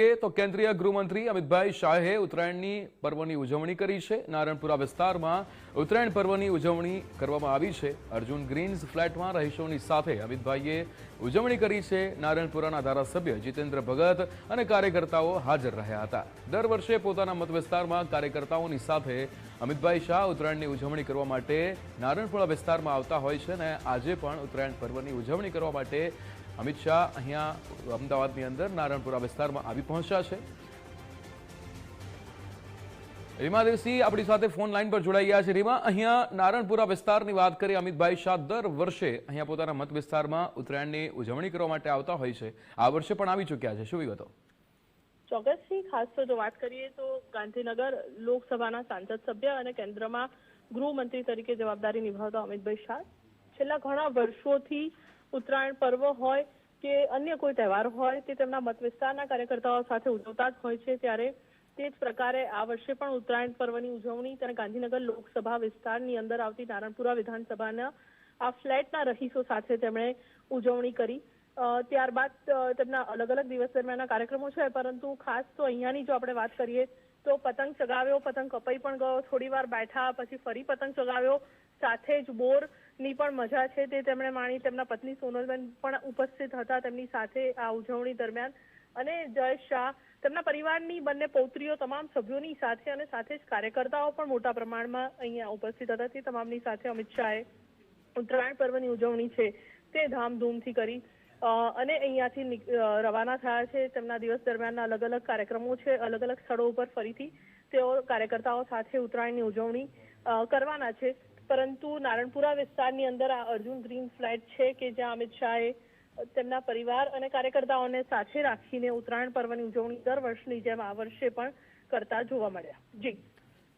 લઈએ તો કેન્દ્રીય ગૃહમંત્રી અમિતભાઈ શાહે ઉત્તરાયણની પર્વની ઉજવણી કરી છે. નારણપુરા વિસ્તારમાં ઉત્તરાયણ પર્વની ઉજવણી કરવામાં આવી છે. અર્જુન ગ્રીન્સ ફ્લેટમાં રહીશોની સાથે અમિતભાઈએ ઉજવણી કરી છે. નારણપુરાના ધારાસભ્ય જીતેન્દ્ર ભગત અને કાર્યકર્તાઓ હાજર રહ્યા હતા. દર વર્ષે પોતાના મત વિસ્તારમાં કાર્યકર્તાઓની સાથે અમિતભાઈ શાહ ઉત્તરાયણની ઉજવણી કરવા માટે નારણપુરા વિસ્તારમાં આવતા હોય છે અને આજે પણ ઉત્તરાયણ પર્વની ઉજવણી કરવા માટે અમિત શાહ અહીંયા અમદાવાદની અંદર નારણપુરા વિસ્તારમાં આવી પહોંચ્યા છે. રીમા દેવસી આપણી સાથે ફોન લાઈન પર જોડાઈ ગયા છે. રીમા, અહીંયા નારણપુરા વિસ્તારની વાત કરીએ, અમિતભાઈ શાહ દર વર્ષે અહીંયા પોતાના મત વિસ્તારમાં ઉત્તરાયણની ઉજવણી કરવા માટે આવતા હોય છે. આ વર્ષે પણ આવી ચૂક્યા છે. શું વિગતો? ચોક્કસથી, ખાસ તો જો વાત કરીએ તો ગાંધીનગર લોકસભાના સાંસદ સભ્ય અને કેન્દ્રમાં ગૃહમંત્રી તરીકે જવાબદારી નિભાવતા અમિતભાઈ શાહ. છેલ્લા ઘણા વર્ષોથી ઉત્તરાયણ પર્વ હોય કે અન્ય કોઈ તહેવાર હોય તે તેમના મત વિસ્તારના કાર્યકર્તાઓ સાથે ઉજવતા જ હોય છે ત્યારે તે જ પ્રકારે આ વર્ષે પણ ઉત્તરાયણ પર્વની ઉજવણી ત્યારે ગાંધીનગર લોકસભા વિસ્તારની અંદર આવતી નારણપુરા વિધાનસભાના આ ફ્લેટના રહીશો સાથે તેમણે ઉજવણી કરી. ત્યારબાદ તેમના અલગ અલગ દિવસ દરમિયાનના કાર્યક્રમો છે, પરંતુ ખાસ તો અહીંયાની જો આપણે વાત કરીએ તો પતંગ ચગાવ્યો, પતંગ કપાઈ પણ ગયો થોડી વાર બેઠા, પછી ફરી પતંગ ચગાવ્યો, સાથે જ બોરની પણ મજા છે તે તેમણે માણી તેમના પત્ની સોનલબેન પણ ઉપસ્થિત હતા તેમની સાથે આ ઉજવણી દરમિયાન. અને જયેશ શાહ, તેમના પરિવારની બંને પૌત્રીઓ તમામ સભ્યોની સાથે અને સાથે જ કાર્યકર્તાઓ પણ મોટા પ્રમાણમાં અહીંયા ઉપસ્થિત હતા. તે તમામની સાથે અમિત શાહે ઉત્તરાયણ પર્વની ઉજવણી છે તે ધામધૂમથી કરી. અને અહીંયાથી રવાના થયા છે તેમના દિવસ દરમિયાનના અલગ અલગ કાર્યક્રમો છે. અલગ અલગ સ્થળો ઉપર ફરીથી તેઓ કાર્યકર્તાઓ સાથે ઉત્તરાયણની ઉજવણી કરવાના છે. પરંતુ નારણપુરા વિસ્તારની અંદર આ અર્જુન ગ્રીન ફ્લેટ છે કે જ્યાં અમિત શાહે તેમના પરિવાર અને કાર્યકર્તાઓને સાથે રાખીને ઉત્તરાયણ પર્વની ઉજવણી દર વર્ષની જેમ આ વર્ષે પણ કરતા જોવા મળ્યા. જી.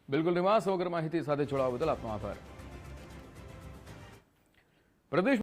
બિલકુલ નિવાસ સમગ્ર માહિતી સાથે જોડાવા બદલ આપનો આભાર. પ્રદેશ